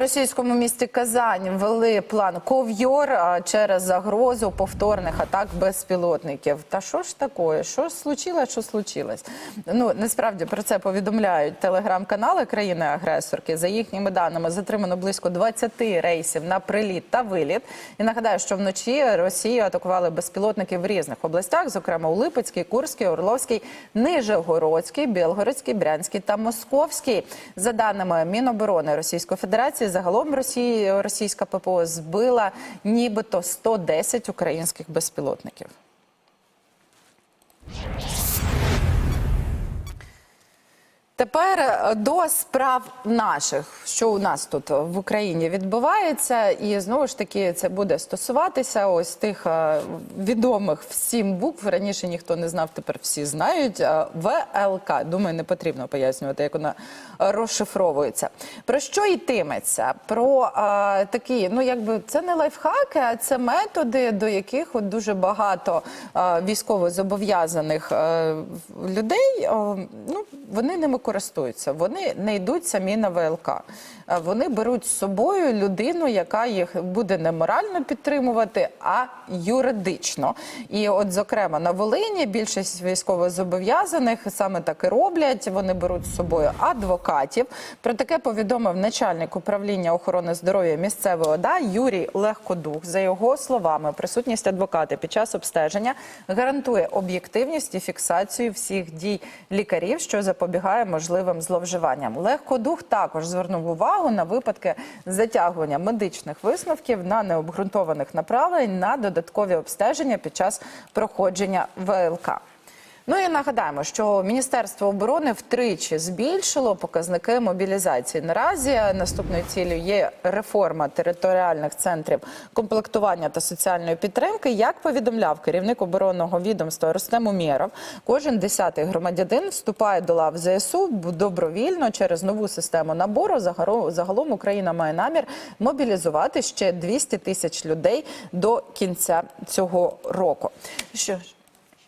російському місті Казань ввели план ков'йор через загрозу повторних атак безпілотників. Та що ж таке? Що ж случилось, що случилось? Ну насправді про це повідомляють телеграм-канали країни-агресорки. За їхніми даними затримано близько 20 рейсів на приліт та виліт. І нагадаю, що вночі Росію атакували безпілотники в різних областях, зокрема у Липецькій, Курській, Орловській, Нижегородській, Білгородській, Брянській та Московській. За даними Міноборони Російської Федерації, загалом Росії російська ППО збила нібито 110 українських безпілотників. Тепер е, до справ наших, що у нас тут в Україні відбувається, і знову ж таки це буде стосуватися ось тих е, відомих всім букв. Раніше ніхто не знав, тепер всі знають. Е, ВЛК. Думаю, не потрібно пояснювати, як вона розшифровується. Про що йтиметься? Про е, такі, ну якби це не лайфхаки, а це методи, до яких от дуже багато е, військовозобов'язаних людей. е, ну вони ними користуються. Вони не йдуть самі на ВЛК. Е, Вони беруть з собою людину, яка їх буде не морально підтримувати, а юридично. І, от, зокрема, на Волині більшість військовозобов'язаних саме так і роблять. Вони беруть з собою адвокатів. Про таке повідомив начальник управління охорони здоров'я місцевої ОДА Юрій Легкодух. За його словами, присутність адвоката під час обстеження гарантує об'єктивність і фіксацію всіх дій лікарів, що запобігає можливим зловживанням. Легкодух також звернув увагу на випадки затягування медичних висновків на необґрунтованих направлень на додаткові обстеження під час проходження ВЛК. Ну і нагадаємо, що Міністерство оборони втричі збільшило показники мобілізації. Наразі наступною цілею є реформа територіальних центрів комплектування та соціальної підтримки. Як повідомляв керівник оборонного відомства Рустем Умєров, кожен десятий громадянин вступає до лав ЗСУ добровільно через нову систему набору. Загалом Україна має намір мобілізувати ще 200 тисяч людей до кінця цього року. Що ж.